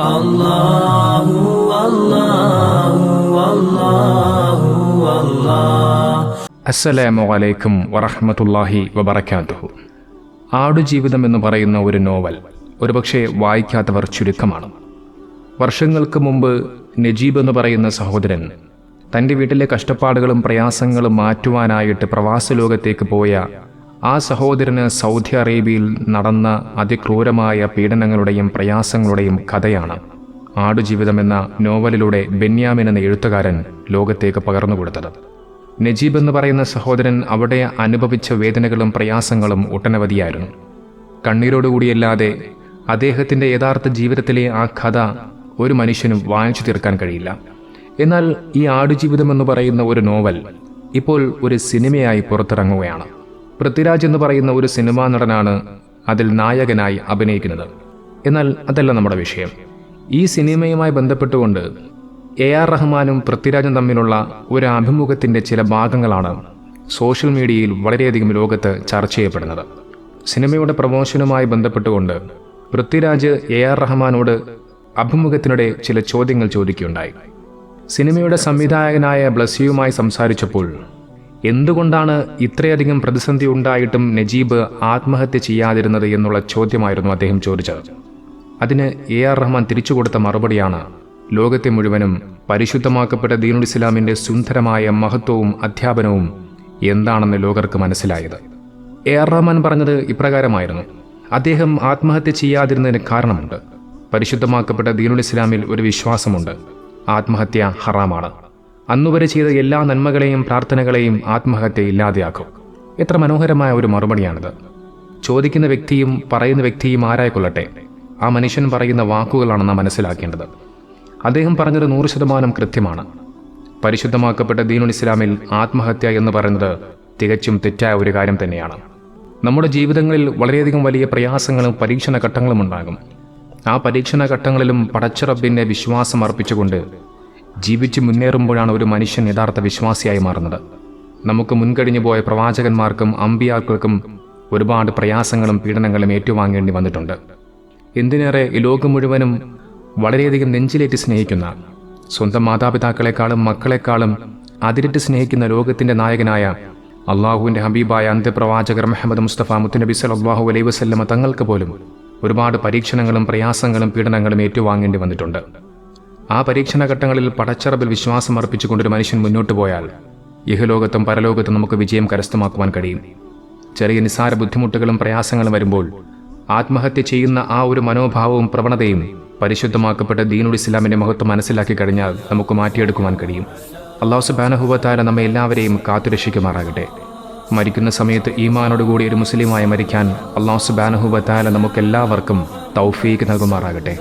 അല്ലാഹു അല്ലാഹു അല്ലാഹു അല്ലാഹ് അസ്സലാമു അലൈക്കും വറഹ്മത്തുള്ളാഹി വബറകാതുഹു ആടുജീവിതം എന്ന് പറയുന്ന ഒരു നോവൽ ഒരുപക്ഷെ വായിക്കാത്തവർ ചുരുക്കമാണ്. വർഷങ്ങൾക്ക് മുമ്പ് നജീബ് എന്ന് പറയുന്ന സഹോദരൻ തന്റെ വീട്ടിലെ കഷ്ടപ്പാടുകളും പ്രയാസങ്ങളും മാറ്റുവാനായിട്ട് പ്രവാസ ലോകത്തേക്ക് പോയ ആ സഹോദരന് സൗദി അറേബ്യയിൽ നടന്ന അതിക്രൂരമായ പീഡനങ്ങളുടെയും പ്രയാസങ്ങളുടെയും കഥയാണ്. ആടുജീവിതം എന്ന നോവലിലൂടെ ബെന്യാമിൻ എന്ന എഴുത്തുകാരൻ ലോകത്തേക്ക് പകർന്നുകൊടുത്തത് നജീബ് എന്ന് പറയുന്ന സഹോദരൻ അവിടെ അനുഭവിച്ച വേദനകളും പ്രയാസങ്ങളും ഒട്ടനവധിയായിരുന്നു. കണ്ണീരോടുകൂടിയല്ലാതെ അദ്ദേഹത്തിന്റെ യഥാർത്ഥ ജീവിതത്തിലെ ആ കഥ ഒരു മനുഷ്യനും വായിച്ചു തീർക്കാൻ കഴിയില്ല. എന്നാൽ ഈ ആടുജീവിതം എന്ന് പറയുന്ന ഒരു നോവൽ ഇപ്പോൾ ഒരു സിനിമയായി പുറത്തിറങ്ങുകയാണ്. പൃഥ്വിരാജ് എന്ന് പറയുന്ന ഒരു സിനിമാ നടനാണ് അതിൽ നായകനായി അഭിനയിക്കുന്നത്. എന്നാൽ അതല്ല നമ്മുടെ വിഷയം. ഈ സിനിമയുമായി ബന്ധപ്പെട്ടുകൊണ്ട് എ ആർ റഹ്മാനും പൃഥ്വിരാജും തമ്മിലുള്ള ഒരു അഭിമുഖത്തിന്റെ ചില ഭാഗങ്ങളാണ് സോഷ്യൽ മീഡിയയിൽ വളരെയധികം ലോകത്ത് ചർച്ച ചെയ്യപ്പെടുന്നത്. സിനിമയുടെ പ്രമോഷനുമായി ബന്ധപ്പെട്ടുകൊണ്ട് പൃഥ്വിരാജ് എ ആർ റഹ്മാനോട് അഭിമുഖത്തിനിടെ ചില ചോദ്യങ്ങൾ ചോദിക്കുകയുണ്ടായി. സിനിമയുടെ സംവിധായകനായ ബ്ലസ്സിയുമായി സംസാരിച്ചപ്പോൾ എന്തുകൊണ്ടാണ് ഇത്രയധികം പ്രതിസന്ധി ഉണ്ടായിട്ടും നജീബ് ആത്മഹത്യ ചെയ്യാതിരുന്നത് എന്നുള്ള ചോദ്യമായിരുന്നു അദ്ദേഹം ചോദിച്ചത്. അതിന് എ ആർ റഹ്മാൻ തിരിച്ചു കൊടുത്ത മറുപടിയാണ് ലോകത്തെ മുഴുവനും പരിശുദ്ധമാക്കപ്പെട്ട ദീനുൽ ഇസ്ലാമിന്റെ സുന്ദരമായ മഹത്വവും അധ്യാപനവും എന്താണെന്ന് ലോകർക്ക് മനസ്സിലായത്. എ ആർ റഹ്മാൻ പറഞ്ഞത് ഇപ്രകാരമായിരുന്നു അദ്ദേഹം ആത്മഹത്യ ചെയ്യാതിരുന്നതിന് കാരണമുണ്ട്. പരിശുദ്ധമാക്കപ്പെട്ട ദീനുൽ ഇസ്ലാമിൽ ഒരു വിശ്വാസമുണ്ട് ആത്മഹത്യ ഹറാമാണ്. അന്നുവരെ ചെയ്ത എല്ലാ നന്മകളെയും പ്രാർത്ഥനകളെയും ആത്മഹത്യ ഇല്ലാതെയാക്കും. എത്ര മനോഹരമായ ഒരു മറുപടിയാണിത്. ചോദിക്കുന്ന വ്യക്തിയും പറയുന്ന വ്യക്തിയും ആരായിക്കൊള്ളട്ടെ ആ മനുഷ്യൻ പറയുന്ന വാക്കുകളാണ് നാം മനസ്സിലാക്കേണ്ടത്. അദ്ദേഹം പറഞ്ഞത് നൂറ് ശതമാനം കൃത്യമാണ്. പരിശുദ്ധമാക്കപ്പെട്ട ദീനുൽ ഇസ്ലാമിൽ ആത്മഹത്യ എന്ന് പറയുന്നത് തികച്ചും തെറ്റായ ഒരു കാര്യം തന്നെയാണ്. നമ്മുടെ ജീവിതങ്ങളിൽ വളരെയധികം വലിയ പ്രയാസങ്ങളും പരീക്ഷണ ഘട്ടങ്ങളും ഉണ്ടാകും. ആ പരീക്ഷണ ഘട്ടങ്ങളിലും പടച്ചിറപ്പിന്റെ വിശ്വാസം അർപ്പിച്ചുകൊണ്ട് ജീവിച്ച് മുന്നേറുമ്പോഴാണ് ഒരു മനുഷ്യൻ യഥാർത്ഥ വിശ്വാസിയായി മാറുന്നത്. നമുക്ക് മുൻകഴിഞ്ഞു പോയ പ്രവാചകന്മാർക്കും അമ്പിയാക്കൾക്കും ഒരുപാട് പ്രയാസങ്ങളും പീഡനങ്ങളും ഏറ്റുവാങ്ങേണ്ടി വന്നിട്ടുണ്ട്. എന്തിനേറെ ഈ ലോകം മുഴുവനും വളരെയധികം നെഞ്ചിലേറ്റ് സ്നേഹിക്കുന്ന സ്വന്തം മാതാപിതാക്കളെക്കാളും മക്കളെക്കാളും അതിരിട്ട് സ്നേഹിക്കുന്ന ലോകത്തിന്റെ നായകനായ അള്ളാഹുവിന്റെ ഹബീബായ അന്ത്യപ്രവാചകർ മെഹമ്മദ് മുസ്തഫ മുത്തുനബി സല്ലല്ലാഹു അലൈഹി വസല്ലമ തങ്ങൾക്ക് പോലും ഒരുപാട് പരീക്ഷണങ്ങളും പ്രയാസങ്ങളും പീഡനങ്ങളും ഏറ്റുവാങ്ങേണ്ടി വന്നിട്ടുണ്ട്. ആ പരീക്ഷണ ഘട്ടങ്ങളിൽ പടച്ചറബിൽ വിശ്വാസം അർപ്പിച്ചുകൊണ്ടൊരു മനുഷ്യൻ മുന്നോട്ട് പോയാൽ ഇഹലോകത്തും പരലോകത്തും നമുക്ക് വിജയം കരസ്ഥമാക്കുവാൻ കഴിയും. ചെറിയ നിസാര ബുദ്ധിമുട്ടുകളും പ്രയാസങ്ങളും വരുമ്പോൾ ആത്മഹത്യ ചെയ്യുന്ന ആ ഒരു മനോഭാവവും പ്രവണതയും പരിശുദ്ധമാക്കപ്പെട്ട ദീനുൽ ഇസ്ലാമിന്റെ മഹത്വം മനസ്സിലാക്കി കഴിഞ്ഞാൽ നമുക്ക് മാറ്റിയെടുക്കുവാൻ കഴിയും. അള്ളാഹു സുബാനഹുബത്താര നമ്മെ എല്ലാവരെയും കാത്തുരക്ഷിക്കുമാറാകട്ടെ. മരിക്കുന്ന സമയത്ത് ഈമാനോടുകൂടി ഒരു മുസ്ലിമായി മരിക്കാൻ അള്ളാഹു സുബാനഹുബത്താല നമുക്കെല്ലാവർക്കും തൗഫീക്ക് നൽകുമാറാകട്ടെ.